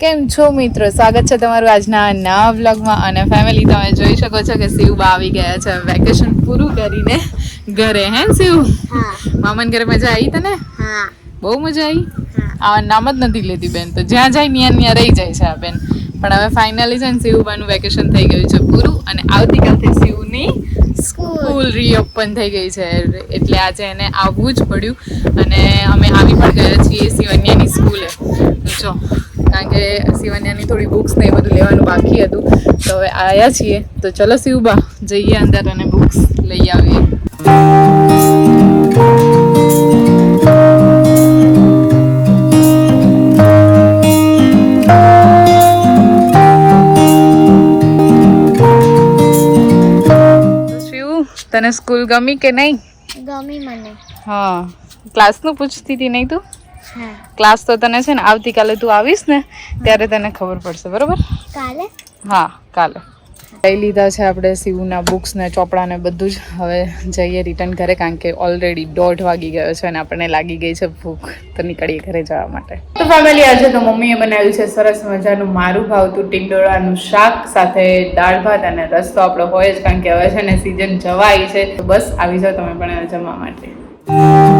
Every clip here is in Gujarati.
કેમ છો મિત્રો? સ્વાગત છે તમારું આજના નવા વ્લોગમાં અને ફેમિલી તમે જોઈ શકો છો કે શિવબા આવી ગયા છે. વેકેશન પૂરું કરીને ઘરે હે શિવ? મામન ઘરે મજા આવી તને? બહુ મજા આવી? આવા નામ જ નથી લેતી બેન. તો જ્યાં જાય ત્યાં ત્યાં રહી જાય છે આ બેન. પણ હવે ફાઇનલી છે ને શિવબાનું વેકેશન થઈ ગયું છે પૂરું અને આવતીકાલથી શિવની સ્કૂલ. રીઓપન થઈ ગઈ છે. એટલે આજે એને આવવું જ પડ્યું. અને અમે આવી પણ ગયા છીએ શિવન્યાની સ્કૂલે. જો. કારણ કે શિવાન્યાની થોડી બુક્સ ને એ બધું લેવાનું બાકી હતું. તો હવે આવ્યા છીએ. તો ચલો શિવબા જઈએ અંદર અને બુક્સ લઈ આવીએ. તને સ્કૂલ ગમી કે નહીં? ગમી મને. હા. ક્લાસનું પૂછતી હતી નહીં તું? ક્લાસ તો તને છે ને આવતીકાલે તું આવીશ ને ત્યારે તને ખબર પડશે બરોબર? કાલે? હા કાલે. લઈ લીધા છે આપણે શિવના બુક્સ ને ચોપડા ને બધું જ. હવે જઈએ રિટર્ન ઘરે કારણ કે ઓલરેડી દોઢ વાગી ગયો છે અને આપણને લાગી ગઈ છે ભૂખ તો નીકળીએ ઘરે જવા માટે. તો ફેમિલી આજે તો મમ્મીએ બનાવ્યું છે સરસ મજાનું મારું ભાવતું ટીંડોળાનું શાક સાથે દાળ ભાત અને રસ તો આપણો હોય જ કારણ કે હવે છે ને સિઝન જવાય છે. તો બસ આવી જાઓ તમે પણ જમવા માટે.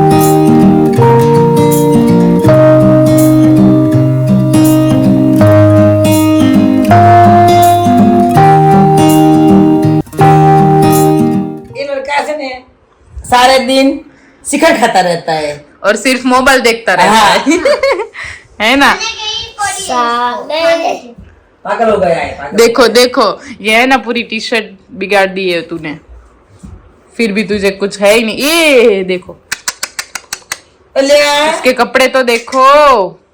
कैसे नहीं सारे दिन शिखर खाता रहता है। और सिर्फ़ मोबाइल देखता रहता हाँ। है। है। ना? पागल हो गया है देखो देखो ये है ना पूरी टी शर्ट बिगाड़ दी है तूने। फिर भी तुझे कुछ है ही नहीं। ये देखो। इसके कपड़े तो देखो।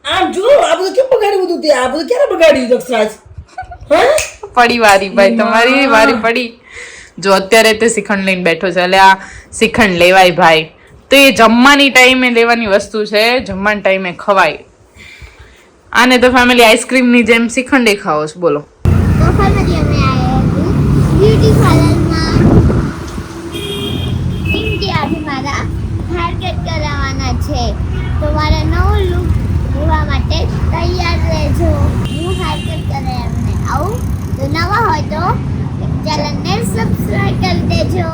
आप जो आप तो क्यों बगाड़ी होती तो आप तो क्या बगाड़ी हाँ? पड़ी वारी भाई तुम्हारी वारी हाँ। पड़ी। જો અત્યારે તે શ્રીખંડ લઈને બેઠો છે. એટલે આ શ્રીખંડ લેવાય ભાઈ. તો એ જમવાની ટાઈમે લેવાની વસ્તુ છે. જમવાના ટાઈમે ખવાય. આને તો ફેમિલી આઈસ્ક્રીમની જેમ શ્રીખંડ એ ખાઓ છો. બોલો. છે. તો મારા નવો લુક લેવા માટે તૈયાર રહેજો. હું હાર્કેટ કરે એમને આવું. નવા હોય તો ચેનલને સબસ્ક્રાઇબ કરી દેજો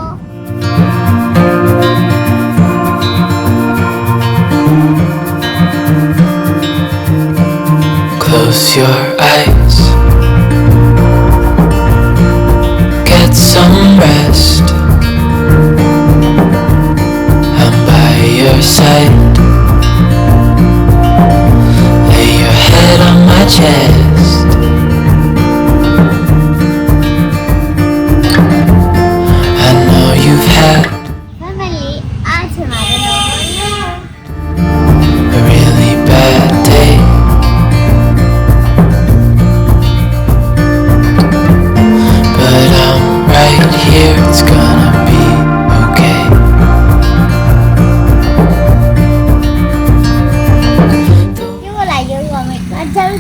Close your eyes. Get some rest. I'm by your side. Lay your head on my chest.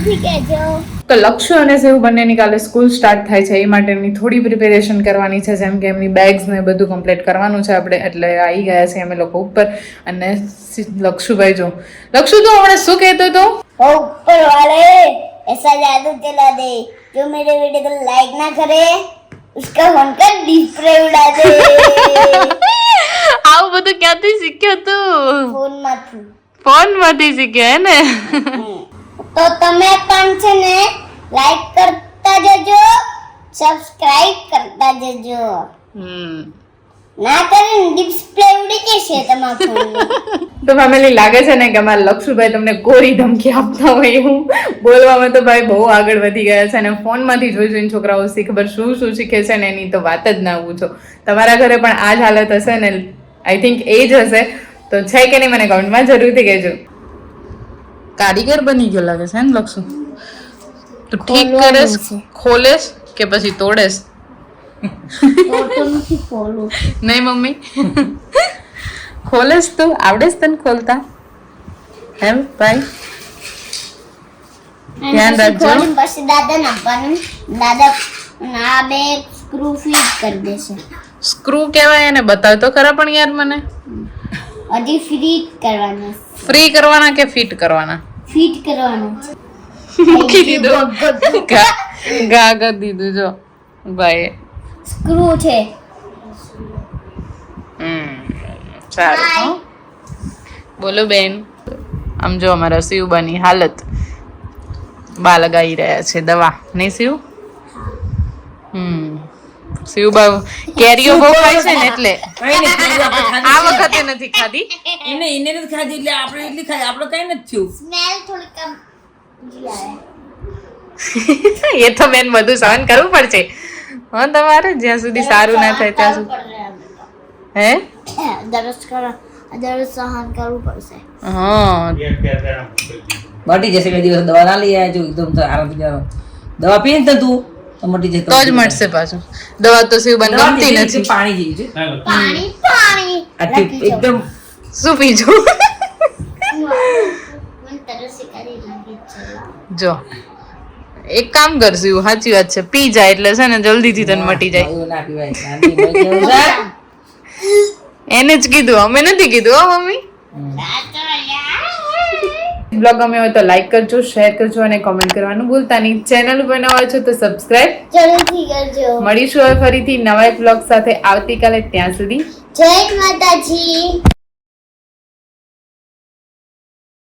જરૂરથી કહેજો તો લક્ષ્ય અને સેવ બંનેની કાલે સ્કૂલ સ્ટાર્ટ થાય છે એ માટેની થોડી પ્રિપેરેશન કરવાની છે જેમ કે એમની બેગ્સ ને બધું કમ્પ્લીટ કરવાનું છે આપણે એટલે આવી ગયા છે અમે લોકો ઉપર અને સી- લક્ષુભાઈ જો લક્ષુ તો હમણાં શું કહેતો હતો ओ ऊपर वाले ऐसा जादू चला दे जो मेरे वीडियो को लाइक ना करे उसका फोन का डिस्प्ले उड़ा दे આવું બધું ક્યાંથી શીખ્યો તું ફોન માંથી ફોન માંથી શીખ્યો હે ને તો તમે પણ છે ને લાઈક કરતા જજો સબસ્ક્રાઇબ કરતા જજો. હમ. ના કરીને ડિસ્પ્લે ઉડી જશે તમારા ફોન તો ફેમિલી લાગે છે ને કે અમારા લક્ષુભાઈ તમને કોરી ધમકી આપતા હોય એવું. બોલવામાં તો ભાઈ બહુ આગળ વધી ગયા છે અને ફોનમાંથી જોઈ જોઈને છોકરાઓ શીખ ખબર શું શું શીખે છે ને એની તો વાત જ ના પૂછો. તમારા ઘરે પણ આ જ હાલત હશે ને? આઈ થિંક એ જ હશે. તો છે કે નહીં મને કમેન્ટમાં જરૂરથી કહેજો. કારીગર બની ગયો લાગે છે ને લક્ષુ? તો ઠીક કરેશ ખોલેશ કે પછી તોડેશ? નહીં મમ્મી? ખોલેશ તું આવડેશ તને ખોલતા? એમ ભાઈ? ધ્યાન રાખજો. પછી દાદા નાખવાનું દાદા ના બે સ્ક્રૂ ફિટ કરી દેશે. સ્ક્રૂ કહેવાય એને બતાવ તો ખરા પણ યાર મને. હજી ફ્રી કરવાના ફ્રી કરવાના કે ફિટ કરવાના? ફિટ કરવાનું છે. મૂકી દીધું. ગા કરી દીધું જો. ભાઈ સ્ક્રૂ છે. હમ સારું. બોલો બેન. આમ જો અમારા શિવબાની હાલત. બા લગાવી રહ્યા છે દવા. નહીં શિવ? હમ. શિવબા કેરીઓ બહુ ખાય છે ને એટલે. આ વખતે નથી ખાધી. એને એને નથી ખાધી એટલે આપણે એટલી ખાધી આપણે કઈ નથી થયું. સ્મેલ થોડી કમ એ તો બેન બધું સહન કરવું પડશે. હા તમારે જ્યાં સુધી સારું ના થાય ત્યાં સુધી. હે? દરસ કરો દરસ સહન કરવું પડશે. હા. બટી જશે બે દિવસ દવા ના લઈ આવ્યા છું એકદમ તો આરામ દવા પીને તું. તો મટી તો જ મળશે પાછું. દવા તો સિવ બંધ ગમતી નથી. પાણી જેવી છે. પાણી પાણી. આટલી એકદમ શું પીજું જ છે. જો. એક કામ કરશું સાચી વાત છે. પી જાય એટલે છે ને જલ્દીથી તને મટી જાય. એને જ કીધું અમે નથી કીધું હો મમ્મી. બ્લોગ ગમે હોય તો લાઈક કરજો શેર કરજો અને કોમેન્ટ કરવાનું ભૂલતા નહીં. ચેનલ ઉપર નવા છો તો સબસ્ક્રાઇબ જલ્દી કરજો. મળીશું હવે ફરીથી નવા એક બ્લોગ સાથે. આવતીકાલે ત્યાં સુધી. જય માતાજી.